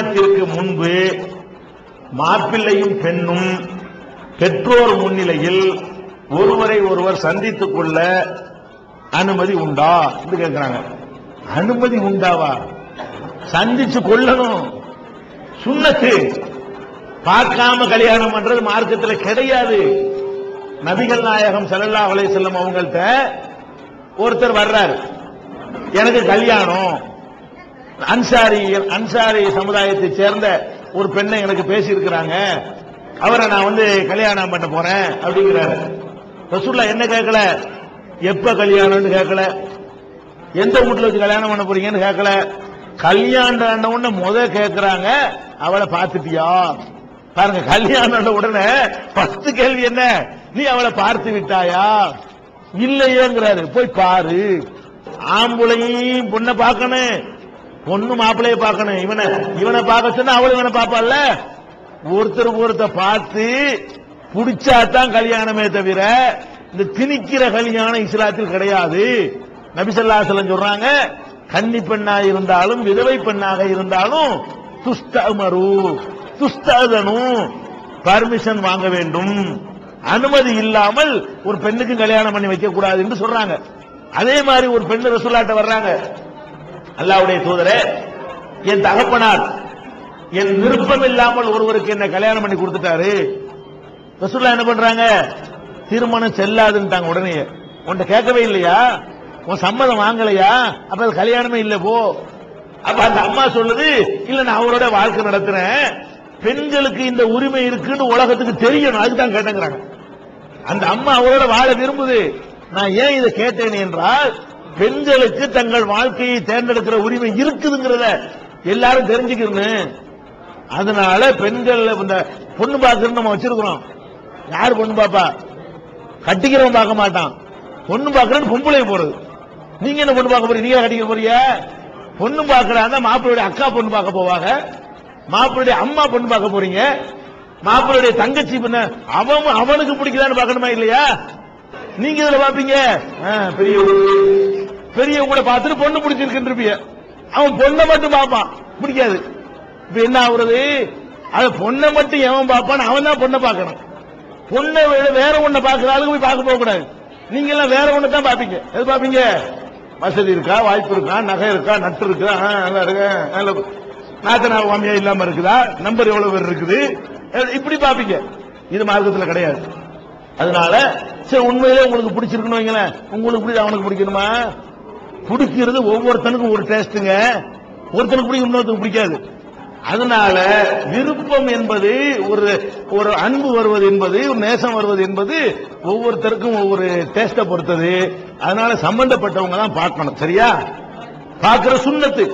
திருமணத்திற்கு முன்பு மாப்பிள்ளையும் பெண்ணும் பெற்றோர் முன்னிலையில் ஒருவரை ஒருவர் சந்தித்துக் கொள்ள அனுமதி உண்டா என்று கேட்கிறாங்க. அனுமதி உண்டாவா? சந்திச்சு கொள்ளணும். சுண்ணத்து. பார்க்காம கல்யாணம் பண்றது மார்க்கத்துல கிடையாது. நபிகள் நாயகம் செல்லல்லா செல்லும் அவங்கள்ட்ட ஒருத்தர் வர்றாரு. எனக்கு கல்யாணம். அன்சாரி அன்சாரி சமுதாயத்தை சேர்ந்த ஒரு பெண்ணை எனக்கு பேசியிருக்கிறாங்க. அவரை நான் வந்து கல்யாணம் பண்ண போறேன் அப்படிங்கிறாரு. ரசூல்லா என்ன கேட்கல? எப்ப கல்யாணம்னு கேட்கல? எந்த வீட்டுல வச்சு கல்யாணம் பண்ண போறீங்கன்னு கேட்கல. கல்யாணம் உடனே முத கேட்கிறாங்க அவளை பார்த்துட்டியா? பாருங்க கல்யாணம் உடனே பத்து கேள்வி என்ன? நீ அவளை பார்த்து விட்டாயா? இல்லையோங்கிறாரு. போய் பாரு. ஆம்புளையும் பொண்ணை பார்க்கணும். பொண்ணு மாப்பிள்ளைய பார்க்கணும். இவனை இவனை பார்க்க சொன்னா அவளும் இவனை பார்ப்பாள்ல? ஒருத்தருக்கு ஒருத்தர் பார்த்து புடிச்சாதான் கல்யாணமே தவிர இந்த திணிக்கிற கல்யாணம் இஸ்லாத்தில் கிடையாது. நபிசல்லாசலம் சொல்றாங்க கன்னி பெண்ணா இருந்தாலும் விதவை பெண்ணாக இருந்தாலும் துஸ்தமரு துஸ்தனும் பர்மிஷன் வாங்க வேண்டும். அனுமதி இல்லாமல் ஒரு பெண்ணுக்கு கல்யாணம் பண்ணி வைக்க கூடாது என்று சொல்றாங்க. அதே மாதிரி ஒரு பெண்ணு ரசூலாட்ட வர்றாங்க அல்லாவுடைய தூதரே என் தகப்பனார் என் விருப்பம் இல்லாமல் ஒருவருக்கு என்ன கல்யாணம் பண்ணி கொடுத்துட்டாரு. ரசூல்லா என்ன பண்றாங்க? திருமணம் செல்லாதுன்ட்டாங்க உடனே. உன்கிட்ட கேட்கவே இல்லையா? உன் சம்மதம் வாங்கலையா? அப்ப அது கல்யாணமே இல்ல போ. அப்ப அந்த அம்மா சொல்லுது இல்ல நான் அவரோட வாழ்க்கை நடத்துறேன். பெண்களுக்கு இந்த உரிமை இருக்குன்னு உலகத்துக்கு தெரியணும். அதுதான் கேட்டங்கிறாங்க. அந்த அம்மா அவரோட வாழ விரும்புது. நான் ஏன் இதை கேட்டேன் என்றால் பெண்களுக்கு தங்கள் வாழ்க்கையை தேர்ந்தெடுக்கிற உரிமை இருக்குதுங்கிறத எல்லாரும் தெரிஞ்சுக்கணும். அதனால பெண்கள் இந்த பொண்ணு பார்க்கறது நம்ம வச்சிருக்கிறோம். யார் பொண்ணு பாப்பா? கட்டிக்கிறவன் பார்க்க மாட்டான். பொண்ணு பார்க்கறன்னு பொம்பளை போறது நீங்க என்ன பொண்ணு பார்க்க போறீங்க? நீங்க கட்டிக்க போறீங்க பொண்ணு பார்க்கறாங்க மாப்பிள்ளையுடைய அக்கா பொண்ணு பார்க்க போவாங்க. மாப்பிள்ளையுடைய அம்மா பொண்ணு பார்க்க போறீங்க. மாப்பிள்ளையுடைய தங்கச்சி பண்ண அவன் அவனுக்கு பிடிக்கலான்னு பார்க்கணுமா இல்லையா? நீங்க இதுல பாப்பீங்க ஆ, பெரிய பெரிய கூட பார்த்துட்டு பொண்ணு பிடிச்சிருக்கின்றிருப்பிய. அவன் பொண்ணை மட்டும் பார்ப்பான். பிடிக்காது இப்ப என்ன ஆகுறது? அது பொண்ணை மட்டும் எவன் பார்ப்பான் அவன் தான் பொண்ணை பார்க்கணும். பொண்ணை வேற ஒண்ணை பார்க்கிற ஆளுக்கு போய் பார்க்க போக கூடாது நீங்க எல்லாம் வேற ஒண்ணு தான் பாப்பீங்க எது பாப்பீங்க வசதி இருக்கா? வாய்ப்பு இருக்கா? நகை இருக்கா? நட்டு இருக்கா? ஆ, நல்லா இருக்கு? நல்ல நாத்தனா மாமியா இல்லாம இருக்குதா? நம்பர் எவ்வளவு பேர் இருக்குது? இப்படி பாப்பீங்க இது மார்க்கத்தில் கிடையாது. அதனால சரி உண்மையிலே உங்களுக்கு பிடிச்சிருக்கணும் வைங்களேன். உங்களுக்கு பிடிச்ச அவனுக்கு பிடிக்கணுமா? பிடிக்கிறது ஒவ்வொருத்தனுக்கும் ஒரு டேஸ்ட்டுங்க ஒருத்தனுக்கு பிடிக்கும் இன்னொருத்தனுக்கு பிடிக்காது. அதனால விருப்பம் என்பது ஒரு ஒரு அன்பு வருவது என்பது ஒரு நேசம் வருவது என்பது ஒவ்வொருத்தருக்கும் ஒவ்வொரு டேஸ்ட பொறுத்தது. அதனால சம்பந்தப்பட்டவங்க தான் பார்க்கணும் சரியா? பார்க்கிற சுண்ணத்து.